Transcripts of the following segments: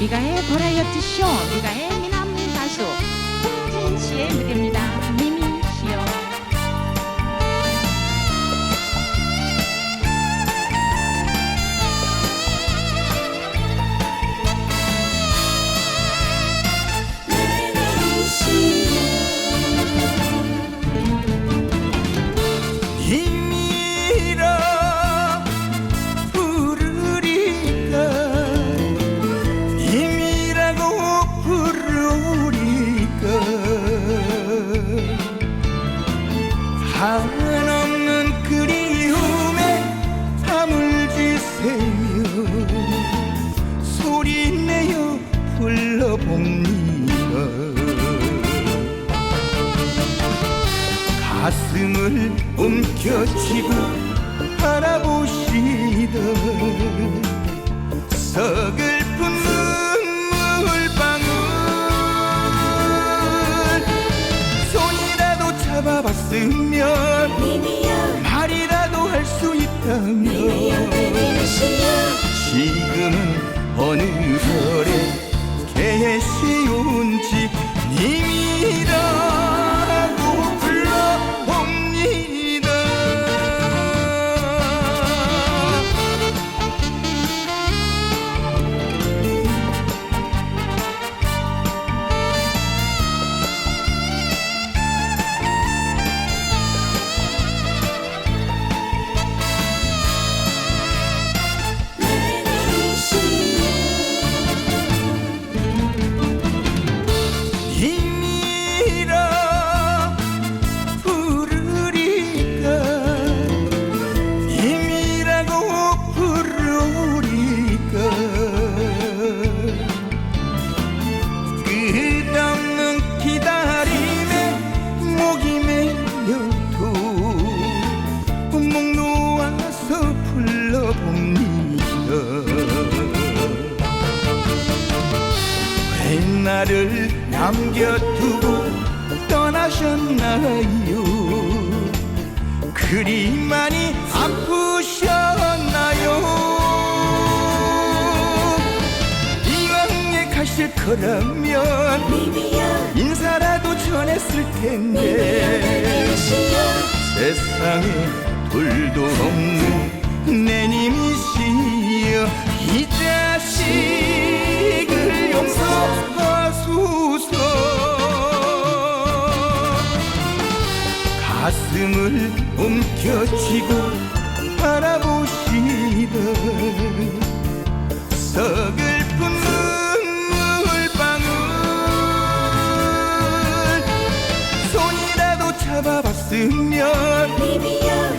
미가의 버라이어티 쇼 미가의 미남 가수 홍진 씨의 무대입니다. 불러봅니다. 가슴을 움켜쥐고 바라보시던 서글픈 눈물방울 손이라도 잡아봤으면 말이라도 할 수 있다면 지금은 어느 별에 계시운지 님이라 나를 남겨두고 떠나셨나요? 그리 많이 아프셨나요? 이왕에 가실 거라면 인사라도 전했을 텐데 세상에 둘도 없는 내 님이시여. 이 자식 가슴을 움켜쥐고 바라보시던 서글픈 눈물방울 손이라도 잡아봤으면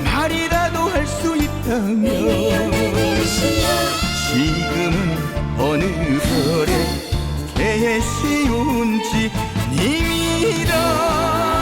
말이라도 할 수 있다면 지금은 어느 별에 계시운지 님이라